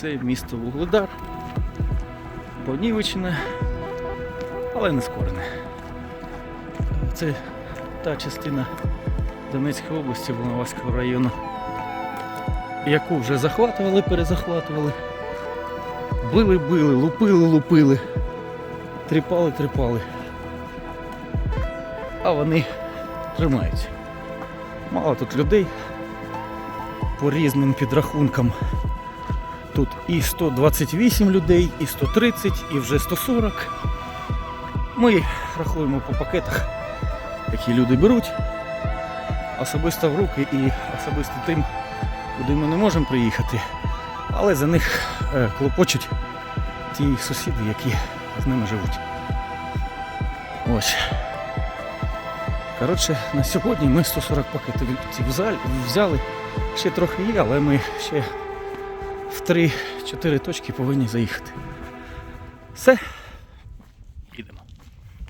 це місто Вугледар, понівечене, але не скорене. Це та частина Донецької області Волноваського району, яку вже захватували, перезахватували. Били, били, лупили, лупили, тріпали, тріпали. А вони тримаються. Мало тут людей по різним підрахункам. Тут і 128 людей, і 130, і вже 140. Ми рахуємо по пакетах, які люди беруть. Особисто в руки і особисто тим, куди ми не можемо приїхати. Але за них е, клопочуть ті сусіди, які з ними живуть. Ось. Коротше, на сьогодні ми 140 пакетів взяли, взяли. Ще трохи є, але ми ще в 3-4 точки повинні заїхати. Все.